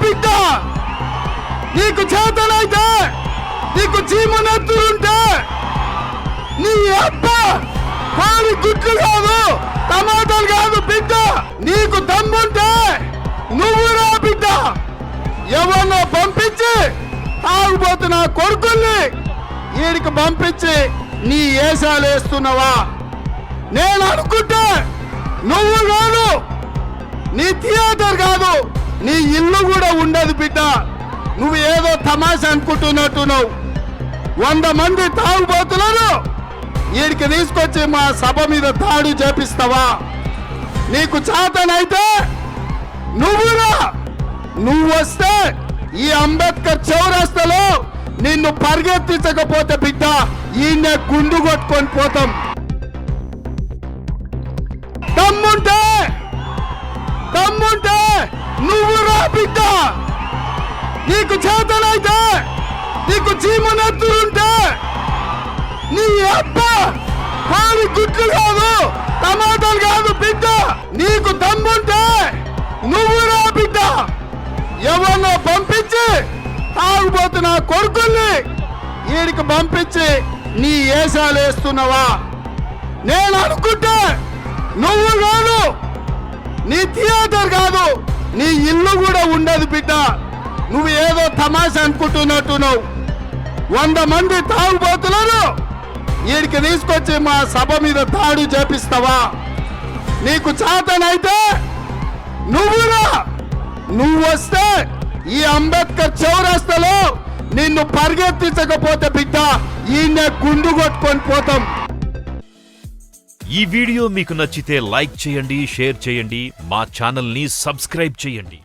బిడ్డ! నీకు చేతనైతే నీకు చీమనెత్తులుంటే నీ అబ్బ వాడి గుడ్లు కాదు టమాటాలు కాదు బిడ్డ! నీకు దమ్ముంటే నువ్వు రా బిడ్డ! ఎవరినో పంపించి తాగుబోతున్న కొడుకుల్ని వీడికి పంపించి నీ ఏసాలు వేస్తున్నావా? నేను అనుకుంటే నువ్వు కాదు నీ థియేటర్ కాదు నీ ఇల్లు కూడా ఉండదు బిడ్డ. నువ్వు ఏదో తమాషా అనుకుంటున్నట్టున్నావు. వంద మంది తాగుబోతున్నారు వీడికి తీసుకొచ్చి మా సభ మీద తాడు చేపిస్తావా? నీకు చేతనైతే నువ్వురా నువ్వు వస్తే ఈ అంబేద్కర్ చౌరస్తలో నిన్ను పరిగెత్తించకపోతే బిడ్డ ఈయన గుండు కొట్టుకొని పోతాం. నీకు చేతనైతే నీకు చీమనెత్తులుంటే నీ అప్ప వాడి గుడ్లు కాదు టమాటాలు కాదు బిడ్డ. నీకు దమ్ముంటే నువ్వు రా బిడ్డ. ఎవరినో పంపించి తాగుబోతున్న కొడుకుల్ని వీడికి పంపించి నీ ఏసాలు వేస్తున్నావా? నేను అనుకుంటే నువ్వు కాదు నీ థియేటర్ కాదు నీ ఇల్లు కూడా ఉండదు బిడ్డ. నువ్వు ఏదో తమాషా అనుకుంటున్నట్టు నువ్వు వంద మంది తాగుబోతులను వీడికి తీసుకొచ్చి మా సభ మీద తాడు చేపిస్తావా? నీకు చేతనైతే నువ్వురా. నువ్వు వస్తే ఈ అంబేద్కర్ చౌరస్తలో నిన్ను పరిగెత్తించకపోతే బిడ్డ ఈయన గుండు కొట్టుకొని పోతాం. ఈ వీడియో మీకు నచ్చితే లైక్ చేయండి షేర్ చేయండి మా ఛానల్ని సబ్స్క్రైబ్ చేయండి.